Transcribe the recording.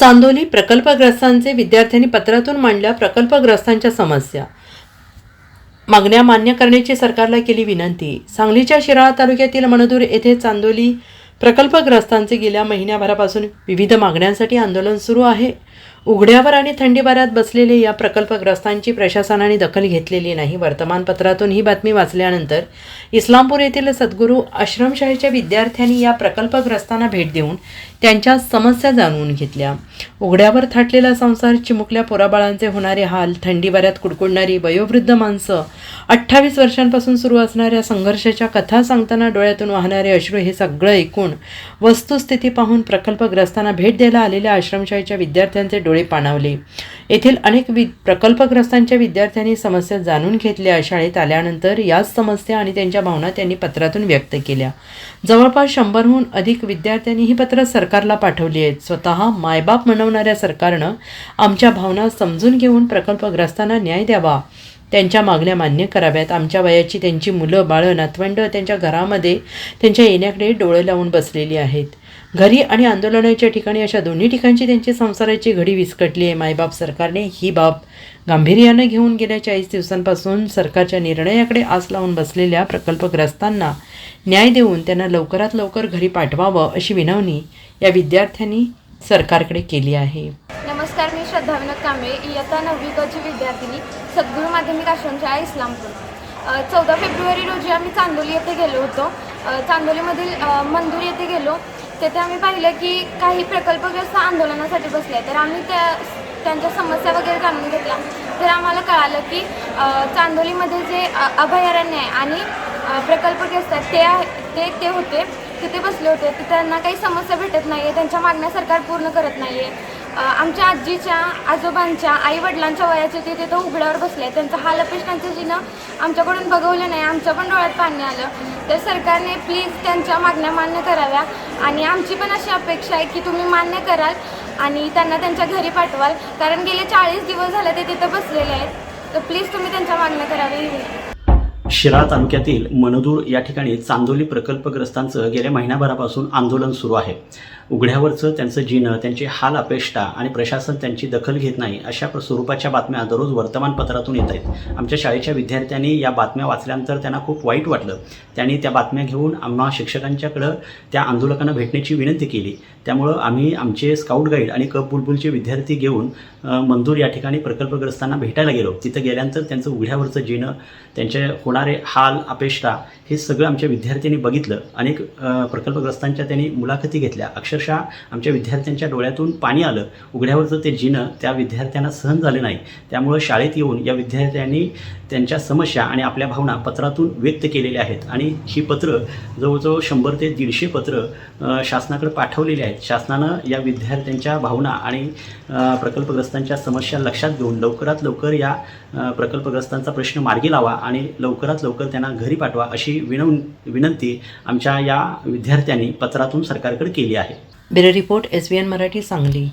चांदोली प्रकल्पग्रस्तांचे विद्यार्थ्यांनी पत्रातून मांडल्या प्रकल्पग्रस्तांच्या समस्या. मागण्या मान्य करण्याची सरकारला केली विनंती. सांगलीच्या शिराळा तालुक्यातील मनदूर येथे चांदोली प्रकल्पग्रस्तांचे गेल्या महिन्याभरापासून विविध मागण्यांसाठी आंदोलन सुरू आहे. उघड्यावर आणि थंडीबारात बसलेले या प्रकल्पग्रस्तांची प्रशासनाने दखल घेतलेली नाही. वर्तमानपत्रातून ही बातमी वाचल्यानंतर इस्लामपूर येथील सद्गुरू आश्रमशाळेच्या विद्यार्थ्यांनी या प्रकल्पग्रस्तांना भेट देऊन त्यांच्या समस्या जाणून घेतल्या. उघड्यावर थाटलेला संसार चिमुकल्या पोराबाळांचे होणारे हाल थंडीवाऱ्यात कुडकुडणारी वयोवृद्ध माणसं अठ्ठावीस वर्षांपासून सुरू असणाऱ्या संघर्षाच्या कथा सांगताना डोळ्यातून वाहणारे अश्रू हे सगळं ऐकून वस्तुस्थिती पाहून प्रकल्पग्रस्तांना भेट द्यायला आलेल्या आश्रमशाळेच्या विद्यार्थ्यांचे डोळे पाणावले. येथील अनेक वि प्रकल्पग्रस्तांच्या विद्यार्थ्यांनी समस्या जाणून घेतल्या. शाळेत आल्यानंतर याच समस्या आणि त्यांच्या भावना त्यांनी पत्रातून व्यक्त केल्या. जवळपास शंभरहून अधिक विद्यार्थ्यांनी ही पत्र सरकारला पाठवली आहेत. स्वतः मायबाप म्हणवणाऱ्या सरकारनं आमच्या भावना समजून घेऊन प्रकल्पग्रस्तांना न्याय द्यावा. त्यांच्या मागण्या मान्य कराव्यात. आमच्या वयाची त्यांची मुलं बाळं नातवंड त्यांच्या घरामध्ये त्यांच्या येण्याकडे डोळे लावून बसलेली आहेत. घरी आणि आंदोलनाच्या ठिकाणी अशा दोन्ही ठिकाणची त्यांची संसाराची घडी विस्कटली आहे. मायबाप सरकारने ही बाब गांभीर्यानं घेऊन गेल्या चाळीस दिवसांपासून सरकारच्या निर्णयाकडे आस लावून बसलेल्या प्रकल्पग्रस्तांना न्याय देऊन त्यांना लवकरात लवकर घरी पाठवावं अशी विनवणी या विद्यार्थ्यांनी सरकारकडे केली आहे. नमस्कार मी श्रद्धा विनोद कांबळे. इयत्ता नववी कची विद्यार्थिनी सद्गुरू माध्यमिक आश्रमशाळा इस्लामपूर. चौदा फेब्रुवारी रोजी आम्ही चांदोली येथे गेलो होतो. चांदोलीमधील मंदूर येथे गेलो. तेथे आम्ही पाहिलं की काही प्रकल्पग्रस्त आंदोलनासाठी बसले तर आम्ही त्या त्यांच्या समस्या वगैरे जाणून घेतल्या. तर आम्हाला कळालं की चांदोलीमध्ये जे अभयारण्य आहे आणि प्रकल्पग्रस्त आहेत ते आहे ते ते होते. तिथे बसले होते तर त्यांना काही समस्या भेटत नाही आहे त्यांच्या मागण्या सरकार पूर्ण करत नाही आहे आमच्या आजीच्या आजोबांच्या आईवडिलांच्या वयाचे ते तिथं उघड्यावर बसले त्यांचा हाल अपेक्षांचं जिनं आमच्याकडून बघवलं नाही आमच्या पण डोळ्यात पाणी आलं. तर सरकारने प्लीज त्यांच्या मागण्या मान्य कराव्या आणि आमची पण अशी अपेक्षा आहे की तुम्ही मान्य कराल आणि त्यांना त्यांच्या घरी पाठवाल. कारण गेले चाळीस दिवस झाले ते तिथं बसलेले आहेत. तर प्लीज तुम्ही त्यांच्या मागण्या कराव्या शिरा तालुक्यातील मनदूर या ठिकाणी चांदोली प्रकल्पग्रस्तांचं गेल्या महिन्याभरापासून आंदोलन सुरू आहे. उघड्यावरचं त्यांचं जिणं त्यांची हाल अपेष्टा आणि प्रशासन त्यांची दखल घेत नाही अशा स्वरूपाच्या बातम्या दररोज वर्तमानपत्रातून येत आहेत. आमच्या शाळेच्या विद्यार्थ्यांनी या बातम्या वाचल्यानंतर त्यांना खूप वाईट वाटलं. त्यांनी त्या बातम्या घेऊन आम्हा शिक्षकांच्याकडं त्या आंदोलकांना भेटण्याची विनंती केली. त्यामुळं आम्ही आमचे स्काउट गाईड आणि कप बुलबुलचे विद्यार्थी घेऊन मंदूर या ठिकाणी प्रकल्पग्रस्तांना भेटायला गेलो. तिथं गेल्यानंतर त्यांचं उघड्यावरचं जिणं त्यांच्या होणार हाल अपेष्टा हे सगळं आमच्या विद्यार्थ्यांनी बघितलं. अनेक प्रकल्पग्रस्तांच्या त्यांनी मुलाखती घेतल्या. अक्षरशः आमच्या विद्यार्थ्यांच्या डोळ्यातून पाणी आलं. उघड्यावरचं ते जिणं त्या विद्यार्थ्यांना सहन झालं नाही. त्यामुळं शाळेत येऊन या विद्यार्थ्यांनी त्यांच्या समस्या आणि आपल्या भावना पत्रातून व्यक्त केलेल्या आहेत. आणि ही पत्रं जवळजवळ शंभर ते दीडशे पत्र शासनाकडे पाठवलेली आहेत. शासनानं या विद्यार्थ्यांच्या भावना आणि प्रकल्पग्रस्तांच्या समस्या लक्षात घेऊन लवकरात लवकर या प्रकल्पग्रस्तांचा प्रश्न मार्गी लावा आणि लवकर लवकरात लवकर त्यांना घरी पाठवा अशी विनव विनंती आमच्या या विद्यार्थ्यांनी पत्रातून सरकारकडे केली आहे. Bureau report S B N Marathi Sangli.